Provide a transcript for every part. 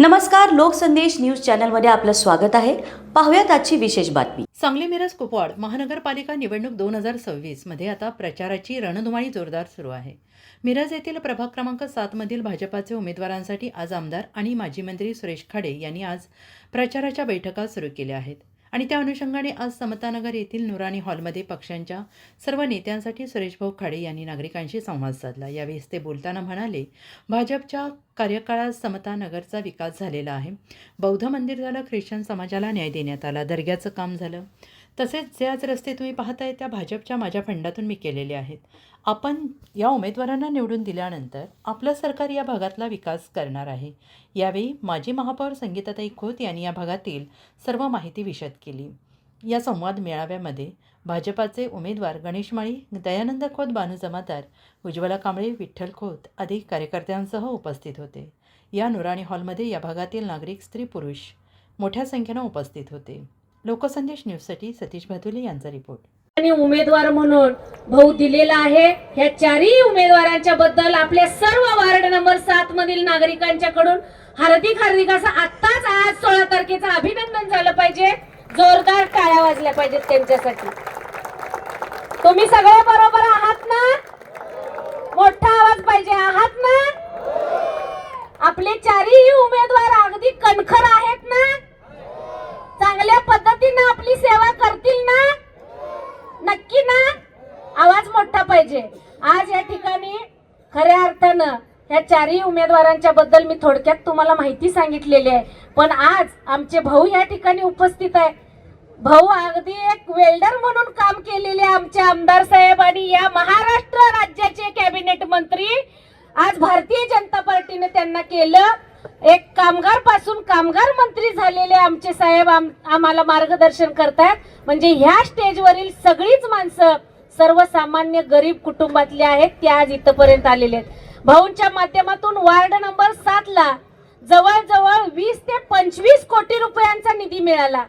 नमस्कार लोकसंदेश न्यूज चॅनलमध्ये आपलं स्वागत आहे. पाहुयात आजची विशेष बातमी. सांगली मिरज कुपवाड महानगरपालिका निवडणूक दोन हजार सव्वीसमध्ये आता प्रचाराची रणधुमाळी जोरदार सुरू आहे. मिरज येथील प्रभाग क्रमांक सातमधील भाजपाचे उमेदवारांसाठी आज आमदार आणि माजी मंत्री सुरेश खाडे यांनी आज प्रचाराच्या बैठका सुरू केल्या आहेत. आणि त्या अनुषंगाने आज समतानगर येथील नुराणी हॉलमध्ये पक्षांच्या सर्व नेत्यांसाठी सुरेशभाऊ खाडे यांनी नागरिकांशी संवाद साधला. यावेळी ते बोलताना म्हणाले भाजपच्या कार्यकाळात समतानगरचा विकास झालेला आहे. बौद्ध मंदिर झालं ख्रिश्चन समाजाला न्याय देण्यात आला. दर्ग्याचं काम झालं. तसेच जे आज रस्ते तुम्ही पाहताय त्या भाजपच्या माझ्या फंडातून मी केलेले आहेत. आपण या उमेदवारांना निवडून दिल्यानंतर आपलं सरकार या भागातला विकास करणार आहे. यावेळी माजी महापौर संगीताताई खोत यांनी या भागातील सर्व माहिती विशद केली. या संवाद मेळाव्यामध्ये भाजपाचे उमेदवार गणेश माळी दयानंद खोत बानू जमादार उज्ज्वला कांबळे विठ्ठल खोत आदी कार्यकर्त्यांसह उपस्थित होते. या नुराणी हॉलमध्ये या भागातील नागरिक स्त्री पुरुष मोठ्या संख्येनं उपस्थित होते. लोकसंदेश न्यूजसाठी सतीश भादुले यांचा रिपोर्ट. आणि उमेदवार म्हणून भाऊ दिलेला आहे. ह्या चारही उमेदवारांच्या बद्दल आपल्या सर्व वार्ड नंबर सात मधील नागरिकांच्या कडून हार्दिक हार्दिक असं आत्ताच आज सोळा तारखेचं अभिनंदन झालं पाहिजे. जोरदार टाळ्या वाजल्या पाहिजेत त्यांच्यासाठी. तुम्ही सगळे बरोबर आहात ना? मोठा आवाज पाहिजे. आहात ना? आपले चारही उमेदवार अगदी कणखर आहेत ना? चांगल्या पद्धतीनं आपली सेवा करतील ना? नक्की ना? आवाज मोठा पाहिजे. आज या ठिकाणी खऱ्या अर्थानं ह्या चारही उमेदवारांच्या बद्दल मी थोडक्यात तुम्हाला माहिती सांगितलेली आहे. पण आज आमचे भाऊ या ठिकाणी उपस्थित आहे. भाऊ अगदी एक वेल्डर म्हणून काम केलेले आमचे आमदार साहेब आणि या महाराष्ट्र राज्याचे कॅबिनेट मंत्री आज भारतीय जनता पार्टीने त्यांना केलं. एक कामगारपासून कामगार मंत्री झालेले आमचे साहेब आम- आम्हाला मार्गदर्शन करतात म्हणजे ह्या स्टेजवरील सगळीच माणसं सर्वसामान्य गरीब कुटुंबातली आहेत त्या आज इथपर्यंत आलेले आहेत. भाऊंच्या माध्यमातून वार्ड नंबर सात ला जवळजवळ वीस ते पंचवीस कोटी रुपयांचा निधी मिळाला.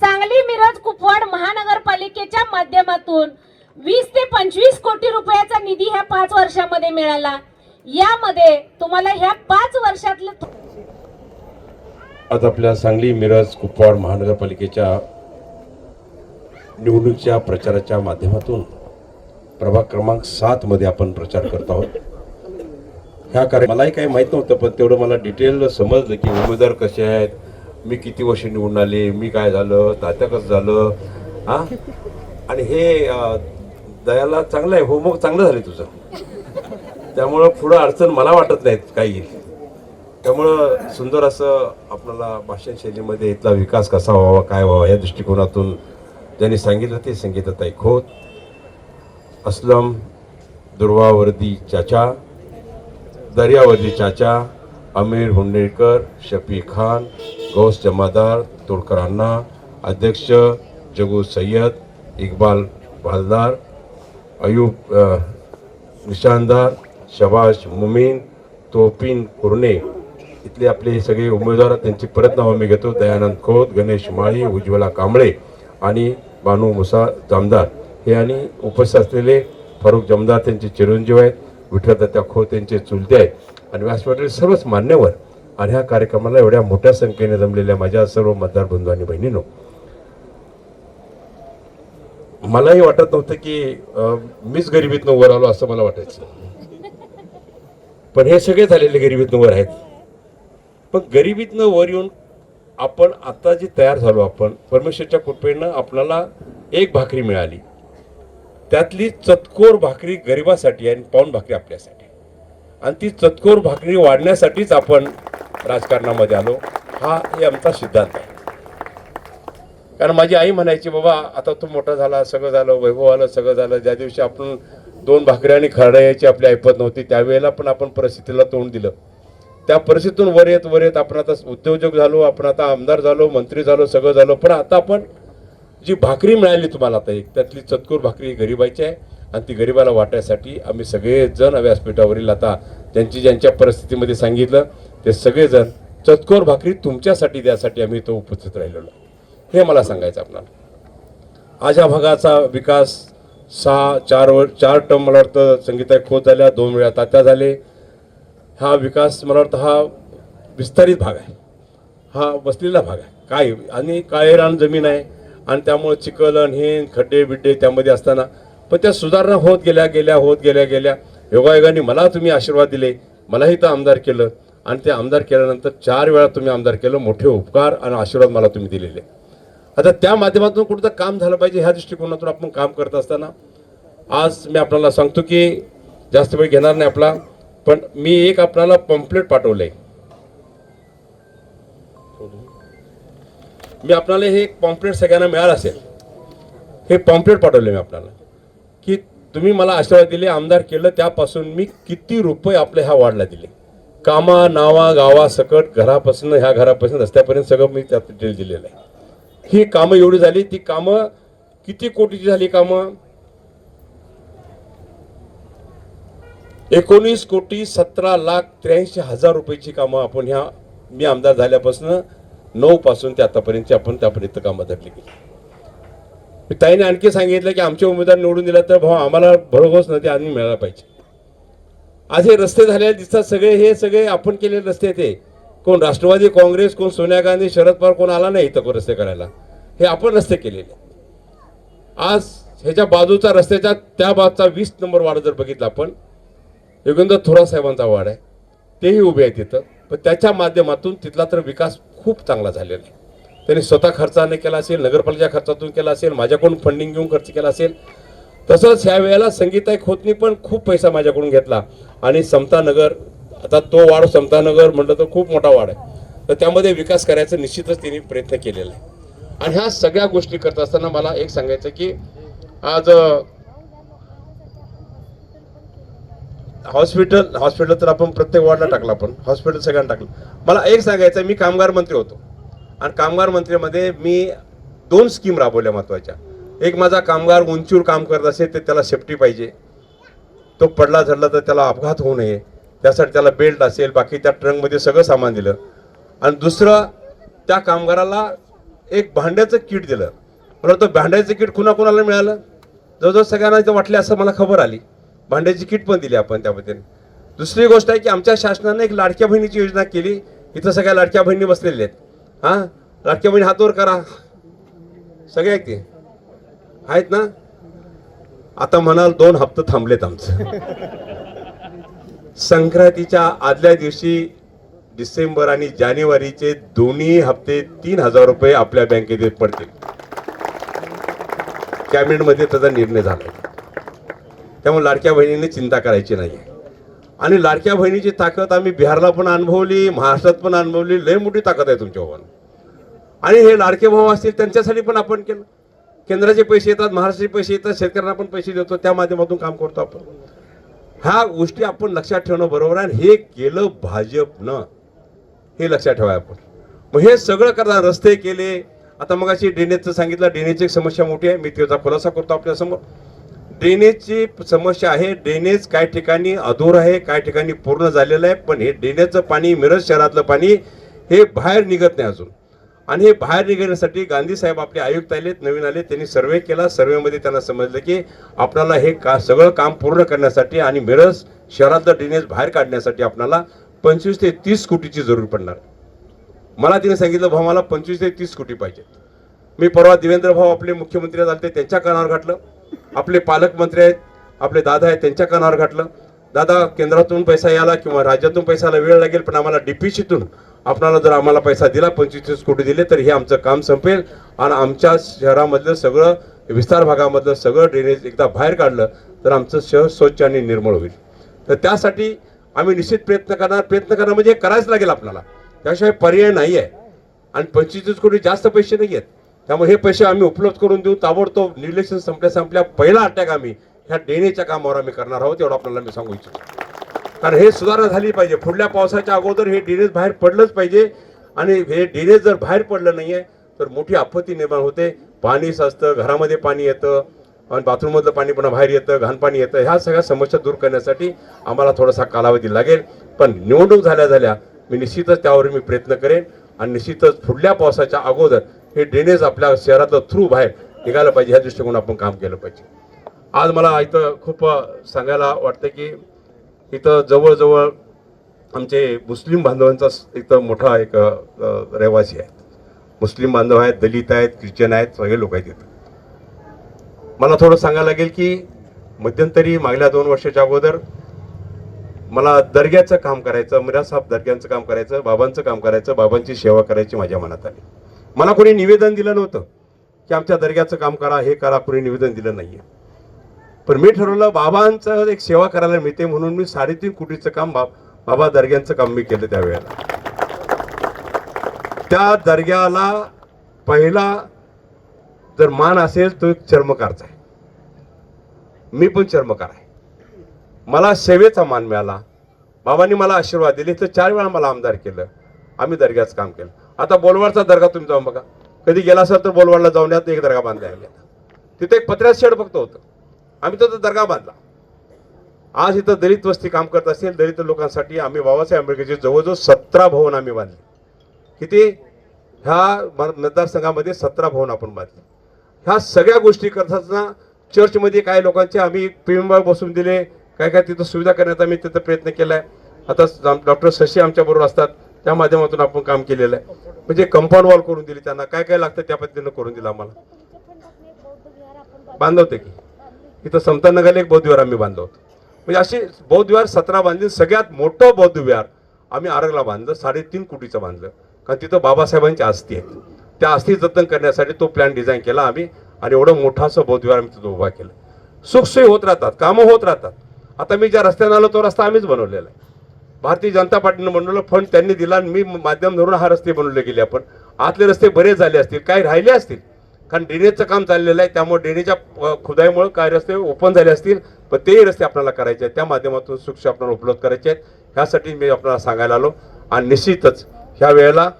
सांगली मिरज कुपवाड महानगरपालिकेच्या माध्यमातून वीस ते पंचवीस कोटी रुपयाचा निधी ह्या पाच वर्षामध्ये मिळाला. यामध्ये तुम्हाला ह्या पाच वर्षातलं आज आपल्या सांगली मिरज कुपवाड महानगरपालिकेच्या निवडणुकीच्या प्रचाराच्या माध्यमातून प्रभाग क्रमांक सात मध्ये आपण प्रचार करत आहोत. ह्या कार्य मलाही काही माहीत नव्हतं पण तेवढं मला डिटेल समजलं की उमेदवार कसे आहेत मी किती वर्ष निवडून आले मी काय झालं तात्या कसं झालं हा? आणि हे दयाला चांगलं आहे होमवर्क चांगलं झालं तुझं. त्यामुळं पुढं अडचण मला वाटत नाहीत काही. त्यामुळं सुंदर असं आपल्याला भाषण शैलीमध्ये इथला विकास कसा व्हावा काय व्हावा या दृष्टिकोनातून ज्यांनी सांगितलं ते संगीताताई खोत असलम दुर्वावर्दी चाचा दर्यावर्दी चाचा अमीर हुंडेकर शफी खान गौस जमादार तोडकरांना अध्यक्ष जगू सय्यद इकबाल भालदार अयूब निशानदार शबाश मुमीन तोपिन कुर्णे. इथले आपले हे सगळे उमेदवार त्यांची परत नावं मी घेतो. दयानंद खोत गणेश माळी उज्ज्वला कांबळे आणि बानू मुसा जामदार. हे आणि उपस्थित असलेले फारुख जमदार त्यांचे चिरंजीव आहेत विठ्ठलदत्ता खोत त्यांचे चुलते आहेत. आणि व्यासपीठातील सर्वच मान्यवर. आणि ह्या कार्यक्रमाला एवढ्या मोठ्या संख्येने जमलेल्या माझ्या सर्व मतदार बंधू आणि बहिणींनो. मलाही वाटत नव्हतं की मीच गरिबीतनं वर आलो असं मला वाटायचं. पण हे सगळे झालेले गरिबीतनं वर आहेत. पण गरिबीतनं वर येऊन आपण आता जे तयार झालो आपण परमेश्वरच्या कृपेनं आपल्याला एक भाकरी मिळाली. त्यातली चतकोर भाकरी गरिबासाठी आणि पाऊन भाकरी आपल्यासाठी. आणि ती चतकोर भाकरी वाढण्यासाठीच आपण राजकारणामध्ये आलो. हा हे आमचा सिद्धांत आहे. कारण माझी आई म्हणायची बाबा आता तू मोठा झाला सगळं झालं वैभव आलं सगळं झालं. ज्या दिवशी आपण दोन भाकरी आणि खरड्याची यायची आपली ऐपत नव्हती त्यावेळेला पण आपण परिस्थितीला तोंड दिलं. त्या परिस्थितीतून वर येत वर येत आपण आता उद्योजक झालो आपण आता आमदार झालो मंत्री झालो सगळं झालो. पण आता आपण जी भाकरी मिळाली तुम्हाला आता एक त्यातली चतकूर भाकरी ही गरिबाची आहे आणि ती गरिबाला वाटायसाठी आम्ही सगळेजण व्यासपीठावरील आता ज्यांची ज्यांच्या परिस्थितीमध्ये सांगितलं ते सगळेजण चतकोर भाकरी तुमच्यासाठी द्यासाठी आम्ही इथं उपस्थित राहिलेलो हे मला सांगायचं आपल्याला. आज या भागाचा विकास सहा चार वर चार टर्म मला वाटतं संगीता खोत झाल्या दोन वेळा तात्या झाले. हा विकास मला वाटतं हा विस्तारित भाग आहे. हा बसलेला भाग आहे. काय? आणि काळे रान जमीन आहे. आणि त्यामुळे चिखल हे खड्डे बिड्डे त्यामध्ये असताना पण त्या सुधारणा होत गेल्या गेल्या होत गेल्या गेल्या. योगायोगाने मला तुम्ही आशीर्वाद दिले. मलाही तर आमदार केलं. आणि ते आमदार केल्यानंतर चार वेळा तुम्ही आमदार केलं. मोठे उपकार आणि आशीर्वाद मला तुम्ही दिलेले. आता त्या माध्यमातून कुठं काम झालं पाहिजे ह्या दृष्टिकोनातून आपण काम करत असताना. आज मी आपल्याला सांगतो की जास्त वेळ घेणार नाही आपला. पण मी एक आपणाला पंपलेट पाठवलं आहे मी आपल्याला हे पॉम्पलेट सगळ्यांना मिळालं असेल. हे पॉम्पलेट पाठवले मी आपल्याला की तुम्ही मला आशीर्वाद दिले आमदार केलं त्यापासून मी किती रुपये आपल्या ह्या वाढला दिले. कामा नावा गावा सकट घरापासून ह्या घरापासून रस्त्यापर्यंत सगळं मी त्यात डिटेल दिलेलं आहे. ही कामं एवढी झाली ती कामं किती कोटीची झाली कामं? एकोणीस कोटी सतरा लाख त्र्याऐंशी हजार रुपयाची कामं आपण ह्या मी आमदार झाल्यापासून नऊपासून ते आतापर्यंतची आपण त्यापर्यंत कामं धरली गेली. ताईने आणखी सांगितलं की आमचे उमेदवार निवडून दिला तर भाऊ आम्हाला भरघोस नदी आम्ही मिळायला पाहिजे. आज हे रस्ते झालेले दिसतात सगळे हे सगळे आपण केलेले रस्ते ते कोण राष्ट्रवादी काँग्रेस कोण सोनिया गांधी शरद पवार कोण आला नाही इथं कोण रस्ते करायला. हे आपण रस्ते केलेले. आज ह्याच्या बाजूचा रस्त्याच्या त्या बाजूचा वीस नंबर वाढ जर बघितला आपण योगेंद्र थोरात साहेबांचा वाड आहे. तेही उभे आहेत तिथं. पण त्याच्या माध्यमातून तिथला तर विकास खूप चांगला झालेला आहे. त्यांनी स्वतः खर्चाने केला असेल नगरपालिका खर्चातून केला असेल माझ्याकडून फंडिंग घेऊन खर्च केला असेल. तसंच ह्या वेळेला संगीताई खोतनी पण खूप पैसा माझ्याकडून घेतला. आणि समतानगर आता तो वाढ समतानगर म्हटलं तर खूप मोठा वाढ आहे. तर त्यामध्ये विकास करायचं निश्चितच त्यांनी प्रयत्न केलेला आहे. आणि ह्या सगळ्या गोष्टी करत असताना मला एक सांगायचं की आज हॉस्पिटल हॉस्पिटल तर आपण प्रत्येक वॉर्डला टाकलं आपण. हॉस्पिटल सगळ्यांना टाकलं. मला एक सांगायचं मी कामगार मंत्री होतो. आणि कामगार मंत्रीमध्ये मी दोन स्कीम राबवल्या महत्त्वाच्या. एक माझा कामगार उंचीवर काम करत असेल तर त्याला सेफ्टी पाहिजे. तो पडला झडला तर त्याला अपघात होऊ नये. त्यासाठी त्याला बेल्ट असेल बाकी त्या ट्रंकमध्ये सगळं सामान दिलं. आणि दुसरं त्या कामगाराला एक भांड्याचं किट दिलं. मला तो भांड्याचं किट कुणाकुणाला मिळालं? जवळजवळ सगळ्यांना इथं वाटले असं मला खबर आली. भांड्याची किट पण दिली आपण त्यामध्ये दुसरी गोष्ट आहे की आमच्या शासनाने एक लाडक्या बहिणीची योजना केली. इथं सगळ्या लाडक्या बहिणी बसलेल्या आहेत. हां? लाडक्या बहिणी हातवर करा. सगळे आहेत ते. आहेत ना? आता म्हणाल दोन हप्ते थांबलेत आमचं. संक्रांतीच्या आदल्या दिवशी डिसेंबर आणि जानेवारीचे दोन्ही हप्ते तीन हजार रुपये आपल्या बँकेत पडतील. कॅबिनेटमध्ये त्याचा निर्णय झाला. त्यामुळे लाडक्या बहिणीने चिंता करायची नाही आणि लाडक्या बहिणीची ताकद आम्ही बिहारला पण अनुभवली महाराष्ट्रात पण अनुभवली लय मोठी ताकद आहे तुमच्यावर आणि हे लाडके भाऊ असतील त्यांच्यासाठी पण आपण केलं. केंद्राचे पैसे येतात महाराष्ट्राचे पैसे येतात शेतकऱ्यांना पण पैसे देतो त्या माध्यमातून काम करतो आपण. ह्या गोष्टी आपण लक्षात ठेवणं बरोबर आहे आणि हे केलं भाजपनं. हे लक्षात ठेवा आपण. मग हे सगळं करता रस्ते केले. आता मग अशी ड्रेनेजचं सांगितलं ड्रेनेजची एक समस्या मोठी आहे. मी त्याचा खुलासा करतो आपल्यासमोर. ड्रेनेजची समस्या आहे. ड्रेनेज काही ठिकाणी अधूर आहे काही ठिकाणी पूर्ण झालेलं आहे. पण हे ड्रेनेजचं पाणी मिरज शहरातलं पाणी हे बाहेर निघत नाही अजून. आणि हे बाहेर निघण्यासाठी गांधी साहेब आपले आयुक्त आलेत नवीन आले त्यांनी सर्वे केला. सर्वेमध्ये त्यांना समजलं की आपल्याला हे का सगळं काम पूर्ण करण्यासाठी आणि मिरज शहरातलं ड्रेनेज बाहेर काढण्यासाठी आपल्याला पंचवीस ते तीस कोटीची जरूर पडणार मला तिने सांगितलं भाऊ मला पंचवीस ते तीस कोटी पाहिजेत. मी परवा देवेंद्र भाऊ आपले मुख्यमंत्री झाले त्यांच्या कानावर घातलं. आपले पालकमंत्री आहेत आपले दादा आहेत त्यांच्या कानावर घातलं. दादा केंद्रातून पैसा यायला किंवा राज्यातून पैसाला वेळ लागेल पण आम्हाला डीपीसीतून आपणाला जर आम्हाला पैसा दिला पंचवीस कोटी दिले तर हे आमचं काम संपेल. आणि आमच्या शहरामधलं सगळं विस्तार भागामधलं सगळं ड्रेनेज एकदा बाहेर काढलं तर आमचं शहर स्वच्छ आणि निर्मळ होईल. तर त्यासाठी आम्ही निश्चित प्रयत्न करणार. प्रयत्न करणार म्हणजे हे करायच लागेल आपल्याला. त्याशिवाय पर्याय नाही आहे आणि पंचवीस कोटी जास्त पैसे नाही आहेत त्यामुळे हे पैसे आम्ही उपलब्ध करून देऊ. ताबडतोब निर्लेशन संपल्या संपल्या पहिला अटॅक आम्ही ह्या डेनेच्या कामावर आम्ही करणार आहोत एवढं आपल्याला मी सांगू इच्छितो. कारण हे सुधारणा झाली पाहिजे. पुढल्या पावसाच्या अगोदर हे डेनेज बाहेर पडलंच पाहिजे. आणि हे डेनेज जर बाहेर पडलं नाहीये तर मोठी आपत्ती निर्माण होते. पाणी साचतं घरामध्ये पाणी येतं आणि बाथरूममधलं पाणी पुन्हा बाहेर येतं घाण पाणी येतं. ह्या सगळ्या समस्या दूर करण्यासाठी आम्हाला थोडासा कालावधी लागेल. पण निवडणूक झाल्या झाल्या मी निश्चितच त्यावर मी प्रयत्न करेन. आणि निश्चितच पुढल्या पावसाच्या अगोदर हे ड्रेनेज आपल्या शहरातलं थ्रू बाहेर निघायला पाहिजे ह्या दृष्टिकोन आपण काम केलं पाहिजे. आज मला इथं खूप सांगायला वाटतं की इथं जवळजवळ आमचे मुस्लिम बांधवांचा इथं मोठा एक रहिवासी आहे मुस्लिम बांधव आहेत दलित आहेत ख्रिश्चन आहेत सगळे लोक आहेत इथं. मला थोडं सांगायला लागेल की मध्यंतरी मागल्या दोन वर्षाच्या अगोदर मला दर्ग्याचं काम करायचं मिरासाहेब दर्ग्यांचं काम करायचं बाबांचं काम करायचं बाबांची सेवा करायची माझ्या मनात आली. मला कोणी निवेदन दिलं नव्हतं की आमच्या दर्ग्याचं काम करा हे करा कोणी निवेदन दिलं नाहीये. पण मी ठरवलं बाबांचं एक सेवा करायला मिळते म्हणून मी साडेतीन कोटीचं काम बा बाबा दर्ग्यांचं काम मी केलं त्यावेळेला त्या दर्ग्याला पहिला जर मान असेल तो एक चर्मकारचा आहे. मी पण चर्मकार आहे. मला सेवेचा मान मिळाला. बाबांनी मला आशीर्वाद दिले. तर चार वेळा मला आमदार केलं. आम्ही दर्ग्याचं काम केलं. आता बोलवाडचा दर्गा तुम्ही जाऊन बघा. कधी गेला असाल तर बोलवाडला जाऊन यात एक दर्गा बांधला आहे. तिथे एक पत्र्यात शेड फक्त होतं. आम्ही तो दर्गा बांधला. आज इथं दलित वस्ती काम करत असेल दलित लोकांसाठी आम्ही बाबासाहेब आंबेडकरचे जवळजवळ सतरा भवन आम्ही बांधले. किती? ह्या म- मतदारसंघामध्ये सतरा भवन आपण बांधले. ह्या सगळ्या गोष्टी करताना चर्चमध्ये काही लोकांचे आम्ही पिंबाळ बसून दिले. काय काय तिथं सुविधा करण्याचा आम्ही तिथं प्रयत्न केला आहे आता डॉक्टर शशी आमच्याबरोबर असतात. त्या माध्यमातून आपण काम केलेलं आहे. म्हणजे कंपाऊंड वॉल करून दिली त्यांना. काय काय लागतं त्या पद्धतीनं करून दिलं आम्हाला. बांधवते की. इथं समतानगरला एक बौद्ध विहार आम्ही बांधलो होतो म्हणजे असे बौद्ध विहार सतरा बांधले. सगळ्यात मोठं बौद्ध विहार आम्ही आरगला बांधलं. साडेतीन कोटीचं बांधलं. कारण तिथं बाबासाहेबांची अस्थी आहेत. त्या अस्थी जतन करण्यासाठी तो प्लॅन डिझाईन केला आम्ही आणि एवढं मोठा असं बौद्ध विहार आम्ही तिथं उभा केलं. सुखसोयी होत राहतात. कामं होत राहतात. आता मी ज्या रस्त्याने आलो तो रस्ता आम्हीच बनवलेला आहे. भारतीय जनता पार्टीनं बनवलं फंड त्यांनी दिला आणि मी माध्यम धरून हा रस्ते बनवले गेले आपण. आतले रस्ते बरेच झाले असतील काही राहिले असतील. कारण ड्रेनेजचं काम चाललेलं आहे त्यामुळे ड्रेनेजच्या अ, खुदाईमुळे काही रस्ते ओपन झाले असतील पण तेही रस्ते आपल्याला करायचे आहेत. त्या माध्यमातून सुक्ष आपल्याला उपलब्ध करायचे आहेत. ह्यासाठी मी आपल्याला सांगायला आलो. आणि निश्चितच ह्या वेळेला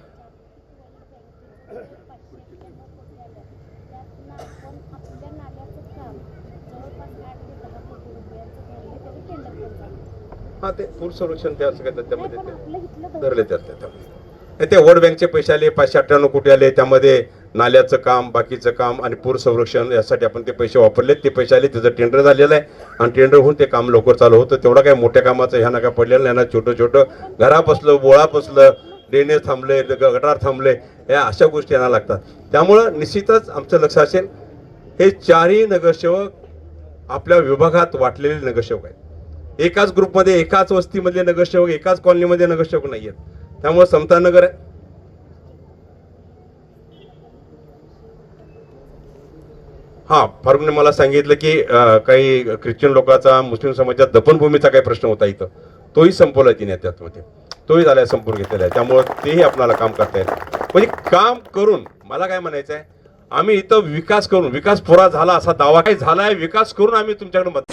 हा ते पूर संरक्षण ते असं काय त्याच्यामध्ये ते धरले त्यात त्याच्यामध्ये ते वर्ल्ड बँकचे पैसे आले पाचशे अठ्ठ्याण्णव कोटी आले त्यामध्ये नाल्याचं काम बाकीचं काम आणि पूर संरक्षण यासाठी आपण ते पैसे वापरले ते पैसे आले त्याचं टेंडर झालेलं आहे आणि टेंडर होऊन ते काम लवकर चालू होतं. तेवढं काय मोठ्या कामाचं ह्या नका पडलेलं नाही ना छोटं छोटं घरा बसलं बोळा बसलं ड्रेनेज थांबले गटार थांबले या अशा गोष्टी यांना लागतात. त्यामुळं निश्चितच आमचं लक्ष असेल हे चारही नगरसेवक आपल्या विभागात वाटलेले नगरसेवक आहेत. एकाच ग्रुपमध्ये एकाच वस्तीमधले नगरसेवक एकाच कॉलनीमध्ये नगरसेवक नाही आहेत त्यामुळे समता नगर आहे. हा फारुकने मला सांगितलं की काही ख्रिश्चन लोकांचा मुस्लिम समाजात दफनभूमीचा काही प्रश्न होता इथं. तोही संपवला तिने त्यामध्ये तोही झालाय संपून घेतलेला आहे. त्यामुळं तेही आपल्याला काम करता येईल म्हणजे काम करून मला काय म्हणायचं आहे आम्ही इथं विकास करून विकास पुरा झाला असा दावा काही झाला आहे विकास करून आम्ही तुमच्याकडून मत